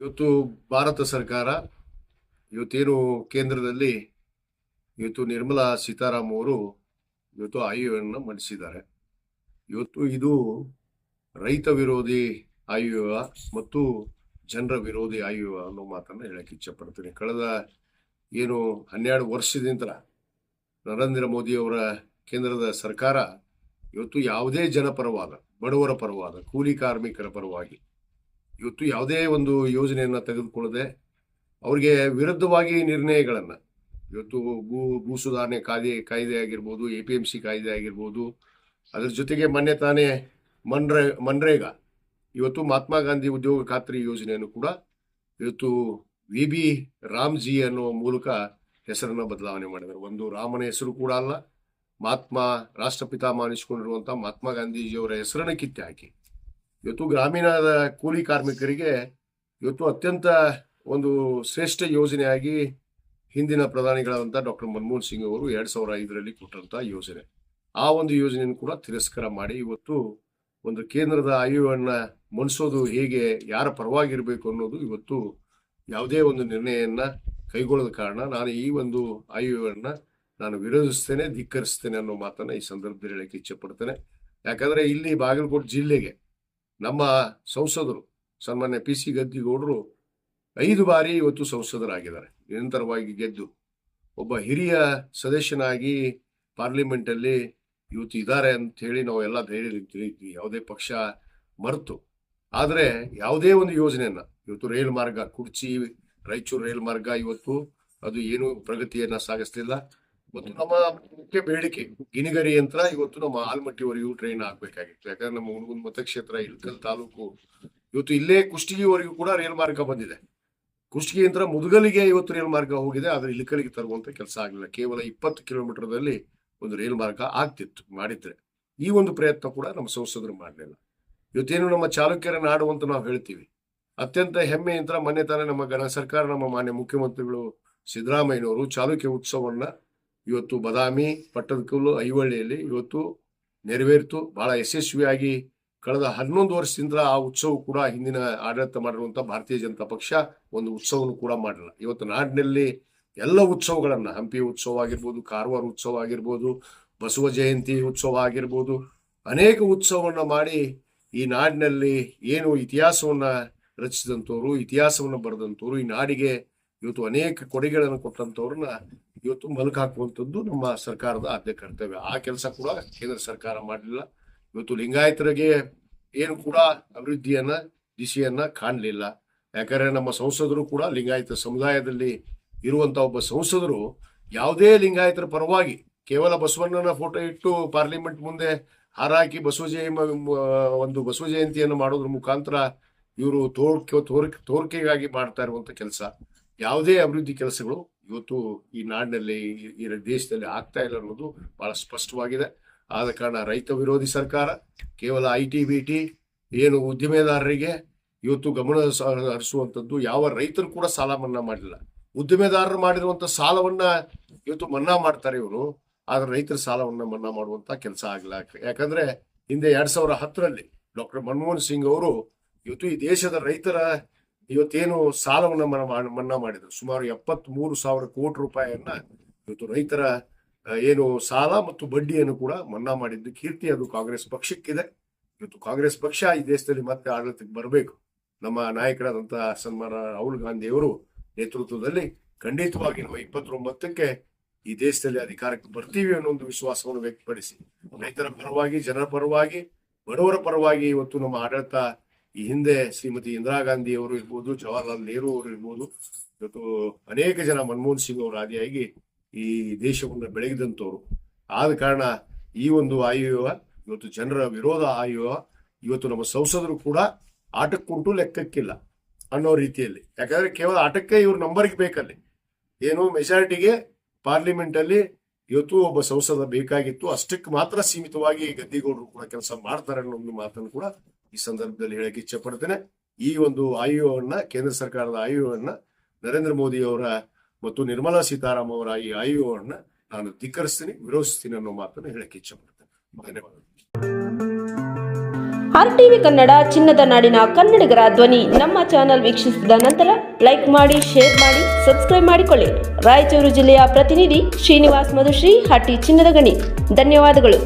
ಇವತ್ತು ಭಾರತ ಸರ್ಕಾರ ಇವತ್ತೇನು ಕೇಂದ್ರದಲ್ಲಿ ಇವತ್ತು ನಿರ್ಮಲಾ ಸೀತಾರಾಮ್ ಅವರು ಇವತ್ತು ಆಯೋಗವನ್ನು ಮಂಡಿಸಿದ್ದಾರೆ. ಇವತ್ತು ಇದು ರೈತ ವಿರೋಧಿ ಆಯೋಗ ಮತ್ತು ಜನರ ವಿರೋಧಿ ಆಯೋಗ ಅನ್ನೋ ಮಾತನ್ನು ಹೇಳಕ್ಕೆ ಇಚ್ಛಪಡ್ತೀನಿ. ಕಳೆದ ಏನು ಹನ್ನೆರಡು ವರ್ಷದಿಂದ ನರೇಂದ್ರ ಮೋದಿಯವರ ಕೇಂದ್ರದ ಸರ್ಕಾರ ಇವತ್ತು ಯಾವುದೇ ಜನಪರವಾದ, ಬಡವರ ಪರವಾದ, ಕೂಲಿ ಕಾರ್ಮಿಕರ ಪರವಾಗಿ ಇವತ್ತು ಯಾವುದೇ ಒಂದು ಯೋಜನೆಯನ್ನು ತೆಗೆದುಕೊಳ್ಳದೆ ಅವರಿಗೆ ವಿರುದ್ಧವಾಗಿ ನಿರ್ಣಯಗಳನ್ನು, ಇವತ್ತು ಭೂ ಭೂ ಸುಧಾರಣೆ ಕಾಯ್ದೆ ಕಾಯ್ದೆ ಆಗಿರ್ಬೋದು, ಎ ಪಿ ಎಂ ಸಿ ಕಾಯ್ದೆ ಆಗಿರ್ಬೋದು, ಅದರ ಜೊತೆಗೆ ಮೊನ್ನೆ ತಾನೇ ಮನ್ರೇ, ಮನ್ರೇಗಾ, ಇವತ್ತು ಮಹಾತ್ಮ ಗಾಂಧಿ ಉದ್ಯೋಗ ಖಾತ್ರಿ ಯೋಜನೆಯನ್ನು ಕೂಡ ಇವತ್ತು ವಿ ಬಿ ರಾಮ್ಜಿ ಅನ್ನೋ ಮೂಲಕ ಹೆಸರನ್ನು ಬದಲಾವಣೆ ಮಾಡಿದರು ಒಂದು ರಾಮನ ಹೆಸರು ಕೂಡ ಅಲ್ಲ, ಮಹಾತ್ಮ ರಾಷ್ಟ್ರಪಿತಾಮ ಅನಿಸ್ಕೊಂಡಿರುವಂಥ ಮಹಾತ್ಮ ಗಾಂಧೀಜಿಯವರ ಹೆಸರನ್ನು ಕಿತ್ತೆ ಹಾಕಿ. ಇವತ್ತು ಗ್ರಾಮೀಣದ ಕೂಲಿ ಕಾರ್ಮಿಕರಿಗೆ ಇವತ್ತು ಅತ್ಯಂತ ಒಂದು ಶ್ರೇಷ್ಠ ಯೋಜನೆಯಾಗಿ ಹಿಂದಿನ ಪ್ರಧಾನಿಗಳಾದಂಥ ಡಾಕ್ಟರ್ ಮನಮೋಹನ್ ಸಿಂಗ್ ಅವರು ಎರಡು ಸಾವಿರ ಐದರಲ್ಲಿ ಕೊಟ್ಟಂಥ ಯೋಜನೆ. ಆ ಒಂದು ಯೋಜನೆಯನ್ನು ಕೂಡ ತಿರಸ್ಕಾರ ಮಾಡಿ ಇವತ್ತು ಒಂದು ಕೇಂದ್ರದ ಆಯುವನ್ನು ಮಣಿಸೋದು ಹೇಗೆ, ಯಾರ ಪರವಾಗಿರಬೇಕು ಅನ್ನೋದು ಇವತ್ತು ಯಾವುದೇ ಒಂದು ನಿರ್ಣಯವನ್ನು ಕೈಗೊಳ್ಳದ ಕಾರಣ ನಾನು ಈ ಒಂದು ಆಯುವನ್ನು ನಾನು ವಿರೋಧಿಸ್ತೇನೆ, ಧಿಕ್ಕರಿಸ್ತೇನೆ ಅನ್ನೋ ಮಾತನ್ನು ಈ ಸಂದರ್ಭದಲ್ಲಿ ಹೇಳಕ್ಕೆ ಇಚ್ಛೆಪಡ್ತೇನೆ ಯಾಕಂದರೆ ಇಲ್ಲಿ ಬಾಗಲಕೋಟೆ ಜಿಲ್ಲೆಗೆ ನಮ್ಮ ಸಂಸದರು ಸನ್ಮಾನ್ಯ ಪಿ ಸಿ ಗದ್ದಿಗೌಡರು ಐದು ಬಾರಿ ಇವತ್ತು ಸಂಸದರಾಗಿದ್ದಾರೆ. ನಿರಂತರವಾಗಿ ಗೆದ್ದು ಒಬ್ಬ ಹಿರಿಯ ಸದಸ್ಯನಾಗಿ ಪಾರ್ಲಿಮೆಂಟಲ್ಲಿ ಇವತ್ತು ಇದ್ದಾರೆ ಅಂತ ಹೇಳಿ ನಾವು ಎಲ್ಲ ಧೈರ್ಯ ತಿಳಿದ್ವಿ. ಯಾವುದೇ ಪಕ್ಷ ಮರೆತು. ಆದರೆ ಯಾವುದೇ ಒಂದು ಯೋಜನೆಯನ್ನ ಇವತ್ತು ರೈಲು ಮಾರ್ಗ, ಕುರ್ಚಿ, ರಾಯಚೂರು ರೈಲು ಮಾರ್ಗ ಇವತ್ತು ಅದು ಏನು ಪ್ರಗತಿಯನ್ನ ಸಾಗಿಸ್ತಿಲ್ಲ ಮತ್ತು ನಮ್ಮ ಮುಖ್ಯ ಬೇಡಿಕೆ. ಗಿಣಿಗರಿ ಯಂತ್ರ ಇವತ್ತು ನಮ್ಮ ಆಲ್ಮಟ್ಟಿವರೆಗೂ ಟ್ರೈನ್ ಆಗ್ಬೇಕಾಗಿತ್ತು. ಯಾಕಂದ್ರೆ ನಮ್ಮ ಹುಡುಗನ ಮತಕ್ಷೇತ್ರ ಇಳಕಲ್ ತಾಲೂಕು ಇವತ್ತು ಇಲ್ಲೇ ಕುಷ್ಟಗಿವರೆಗೂ ಕೂಡ ರೈಲ್ ಮಾರ್ಗ ಬಂದಿದೆ. ಕುಷ್ಟಗಿ ಯಂತ್ರ ಮುದುಗಲಿಗೆ ಇವತ್ತು ರೈಲ್ ಮಾರ್ಗ ಹೋಗಿದೆ, ಆದ್ರೆ ಇಳಕಲಿಗೆ ತರುವಂತ ಕೆಲಸ ಆಗಲಿಲ್ಲ. ಕೇವಲ ಇಪ್ಪತ್ತು ಕಿಲೋಮೀಟರ್ದಲ್ಲಿ ಒಂದು ರೈಲ್ ಮಾರ್ಗ ಆಗ್ತಿತ್ತು, ಮಾಡಿದ್ರೆ. ಈ ಒಂದು ಪ್ರಯತ್ನ ಕೂಡ ನಮ್ಮ ಸಂಸದರು ಮಾಡಲಿಲ್ಲ. ಇವತ್ತೇನು ನಮ್ಮ ಚಾಲುಕ್ಯರ ನಾಡು ಅಂತ ನಾವು ಹೇಳ್ತೀವಿ. ಅತ್ಯಂತ ಹೆಮ್ಮೆ ಯಂತ್ರ, ಮೊನ್ನೆ ತಾನೇ ನಮ್ಮ ಗಣ ಸರ್ಕಾರ, ನಮ್ಮ ಮಾನ್ಯ ಮುಖ್ಯಮಂತ್ರಿಗಳು ಸಿದ್ದರಾಮಯ್ಯನವರು ಚಾಲುಕ್ಯ ಉತ್ಸವವನ್ನ ಇವತ್ತು ಬದಾಮಿ ಪಟ್ಟದಕಲ್ಲು ಐವಳ್ಳಿಯಲ್ಲಿ ಇವತ್ತು ನೆರವೇರಿತು. ಬಹಳ ಯಶಸ್ವಿಯಾಗಿ ಕಳೆದ ಹನ್ನೊಂದು ವರ್ಷದಿಂದ ಆ ಉತ್ಸವ ಕೂಡ ಹಿಂದಿನ ಆಡಳಿತ ಮಾಡಿರುವಂತ ಭಾರತೀಯ ಜನತಾ ಪಕ್ಷ ಒಂದು ಉತ್ಸವವನ್ನು ಕೂಡ ಮಾಡಿಲ್ಲ. ಇವತ್ತು ನಾಡಿನಲ್ಲಿ ಎಲ್ಲ ಉತ್ಸವಗಳನ್ನ, ಹಂಪಿ ಉತ್ಸವ ಆಗಿರ್ಬೋದು, ಕಾರವಾರ ಉತ್ಸವ ಆಗಿರ್ಬೋದು, ಬಸವ ಜಯಂತಿ ಉತ್ಸವ ಆಗಿರ್ಬೋದು, ಅನೇಕ ಉತ್ಸವವನ್ನ ಮಾಡಿ ಈ ನಾಡಿನಲ್ಲಿ ಏನು ಇತಿಹಾಸವನ್ನ ರಚಿಸಿದಂಥವ್ರು, ಇತಿಹಾಸವನ್ನ ಬರೆದಂಥವ್ರು, ಈ ನಾಡಿಗೆ ಇವತ್ತು ಅನೇಕ ಕೊಡುಗೆಗಳನ್ನು ಕೊಟ್ಟಂತವ್ರನ್ನ ಇವತ್ತು ಮಲಕ ಹಾಕುವಂಥದ್ದು ನಮ್ಮ ಸರ್ಕಾರದ ಆದ್ಯ ಕರ್ತವ್ಯ. ಆ ಕೆಲಸ ಕೂಡ ಕೇಂದ್ರ ಸರ್ಕಾರ ಮಾಡಲಿಲ್ಲ. ಇವತ್ತು ಲಿಂಗಾಯತರಿಗೆ ಏನು ಕೂಡ ಅಭಿವೃದ್ಧಿಯನ್ನ ದಿಶೆಯನ್ನ ಕಾಣಲಿಲ್ಲ. ಯಾಕಂದ್ರೆ ನಮ್ಮ ಸಂಸದರು ಕೂಡ ಲಿಂಗಾಯತ ಸಮುದಾಯದಲ್ಲಿ ಇರುವಂತ ಒಬ್ಬ ಸಂಸದರು ಯಾವುದೇ ಲಿಂಗಾಯತರ ಪರವಾಗಿ ಕೇವಲ ಬಸವಣ್ಣನ ಫೋಟೋ ಇಟ್ಟು ಪಾರ್ಲಿಮೆಂಟ್ ಮುಂದೆ ಹಾರಾಕಿ ಬಸವ ಜಯ ಒಂದು ಬಸವ ಜಯಂತಿಯನ್ನು ಮಾಡೋದ್ರ ಮುಖಾಂತರ ಇವರು ತೋರ್ಕೆ ತೋರ್ಕೆ, ತೋರ್ಕೆಗಾಗಿ ಮಾಡ್ತಾ ಇರುವಂತ ಕೆಲಸ. ಯಾವುದೇ ಅಭಿವೃದ್ಧಿ ಕೆಲಸಗಳು ಇವತ್ತು ಈ ನಾಡಿನಲ್ಲಿ, ಈ- ದೇಶದಲ್ಲಿ ಆಗ್ತಾ ಇಲ್ಲ ಅನ್ನೋದು ಬಹಳ ಸ್ಪಷ್ಟವಾಗಿದೆ. ಆದ ಕಾರಣ ರೈತ ವಿರೋಧಿ ಸರ್ಕಾರ, ಕೇವಲ ಐ ಟಿ ಬಿ ಟಿ, ಏನು ಉದ್ದಿಮೆದಾರರಿಗೆ ಇವತ್ತು ಗಮನ ಹರಿಸುವಂಥದ್ದು ಯಾವ ರೈತರು ಕೂಡ ಸಾಲ ಮನ್ನಾ ಮಾಡಿಲ್ಲ ಉದ್ದಿಮೆದಾರರು ಮಾಡಿರುವಂಥ ಸಾಲವನ್ನ ಇವತ್ತು ಮನ್ನಾ ಮಾಡ್ತಾರೆ ಇವರು, ಆದರೆ ರೈತರ ಸಾಲವನ್ನು ಮನ್ನಾ ಮಾಡುವಂತ ಕೆಲಸ ಆಗಿಲ್ಲ ಯಾಕಂದ್ರೆ ಹಿಂದೆ ಎರಡು ಸಾವಿರ ಹತ್ತರಲ್ಲಿ ಡಾಕ್ಟರ್ ಮನಮೋಹನ್ ಸಿಂಗ್ ಅವರು, ಇವತ್ತು ಈ ದೇಶದ ರೈತರ ಇವತ್ತೇನು ಸಾಲವನ್ನು ಮನ್ನಾ ಮಾಡ್- ಮನ್ನಾ ಮಾಡಿದ್ರು. ಸುಮಾರು ಎಪ್ಪತ್ತ್ ಮೂರು ಸಾವಿರ ಕೋಟಿ ರೂಪಾಯಿಯನ್ನ ಇವತ್ತು ರೈತರ ಏನು ಸಾಲ ಮತ್ತು ಬಡ್ಡಿಯನ್ನು ಕೂಡ ಮನ್ನಾ ಮಾಡಿದ್ದು. ಕೀರ್ತಿ ಅದು ಕಾಂಗ್ರೆಸ್ ಪಕ್ಷಕ್ಕಿದೆ. ಇವತ್ತು ಕಾಂಗ್ರೆಸ್ ಪಕ್ಷ ಈ ದೇಶದಲ್ಲಿ ಮತ್ತೆ ಆಡಳಿತಕ್ಕೆ ಬರಬೇಕು. ನಮ್ಮ ನಾಯಕರಾದಂತಹ ಸನ್ಮಾನ ರಾಹುಲ್ ಗಾಂಧಿಯವರು ನೇತೃತ್ವದಲ್ಲಿ ಖಂಡಿತವಾಗಿ ನಾವು ಇಪ್ಪತ್ತೊಂಬತ್ತಕ್ಕೆ ಈ ದೇಶದಲ್ಲಿ ಅಧಿಕಾರಕ್ಕೆ ಬರ್ತೀವಿ ಅನ್ನೋ ಒಂದು ವಿಶ್ವಾಸವನ್ನು ವ್ಯಕ್ತಪಡಿಸಿ. ರೈತರ ಪರವಾಗಿ, ಜನರ ಪರವಾಗಿ, ಬಡವರ ಪರವಾಗಿ ಇವತ್ತು ನಮ್ಮ ಆಡಳಿತ ಈ ಹಿಂದೆ ಶ್ರೀಮತಿ ಇಂದಿರಾ ಗಾಂಧಿ ಅವರು ಇರ್ಬೋದು, ಜವಾಹರ್ಲಾಲ್ ನೆಹರು ಅವರು ಇರ್ಬೋದು ಇವತ್ತು ಅನೇಕ ಜನ ಮನಮೋಹನ್ ಸಿಂಗ್ ಅವರು ಆದಿಯಾಗಿ ಈ ದೇಶವನ್ನು ಬೆಳಗಿದಂಥವ್ರು ಆದ ಕಾರಣ ಈ ಒಂದು ಆಯುವ ಇವತ್ತು ಜನರ ವಿರೋಧ ಆಯುವ ಇವತ್ತು ನಮ್ಮ ಸಂಸದರು ಕೂಡ ಆಟಕ್ಕುಂಟು ಲೆಕ್ಕಕ್ಕಿಲ್ಲ ಅನ್ನೋ ರೀತಿಯಲ್ಲಿ. ಯಾಕಂದ್ರೆ ಕೇವಲ ಆಟಕ್ಕೆ ಇವ್ರ ನಂಬರ್ಗೆ ಬೇಕಲ್ಲಿ. ಏನು ಮೆಜಾರಿಟಿಗೆ ಪಾರ್ಲಿಮೆಂಟಲ್ಲಿ ಇವತ್ತು ಒಬ್ಬ ಸಂಸದ ಬೇಕಾಗಿತ್ತು, ಅಷ್ಟಕ್ಕೆ ಮಾತ್ರ ಸೀಮಿತವಾಗಿ ಗದ್ದಿಗೌಡರು ಕೂಡ ಕೆಲಸ ಮಾಡ್ತಾರೆ ಅನ್ನೋ ಒಂದು ಮಾತನ್ನು ಕೂಡ ಈ ಸಂದರ್ಭದಲ್ಲಿ ಹೇಳಕ್ಕೆ ಇಚ್ಛೆ ಪಡ್ತೇನೆ ಈ ಒಂದು ಆಯೋಗವನ್ನ ಕೇಂದ್ರ ಸರ್ಕಾರದ ಆಯೋಗವನ್ನ ನರೇಂದ್ರ ಮೋದಿ ಅವರ ಮತ್ತು ನಿರ್ಮಲಾ ಸೀತಾರಾಮ್ ಅವರ ಈ ಆಯೋಗವನ್ನ ನಾನು ಧಿಕ್ಕರಿಸ್ತೀನಿ, ವಿರೋಧಿಸ್ತೀನಿ ಅನ್ನೋ ಮಾತನ್ನು ಹೇಳಕ್ಕೆ ಇಚ್ಛಪಡ್ತೇನೆ ಧನ್ಯವಾದಗಳು. ಧನ್ಯವಾದ ಆರ್ ಟಿವಿ ಕನ್ನಡ, ಚಿನ್ನದ ನಾಡಿನ ಕನ್ನಡಿಗರ ಧ್ವನಿ ನಮ್ಮ ಚಾನೆಲ್ ವೀಕ್ಷಿಸಿದ ನಂತರ ಲೈಕ್ ಮಾಡಿ, ಶೇರ್ ಮಾಡಿ, ಸಬ್ಸ್ಕ್ರೈಬ್ ಮಾಡಿಕೊಳ್ಳಿ. ರಾಯಚೂರು ಜಿಲ್ಲೆಯ ಪ್ರತಿನಿಧಿ ಶ್ರೀನಿವಾಸ್ ಮಧುಶ್ರೀ, ಹಟ್ಟಿ ಚಿನ್ನದ ಗಣಿ. ಧನ್ಯವಾದಗಳು.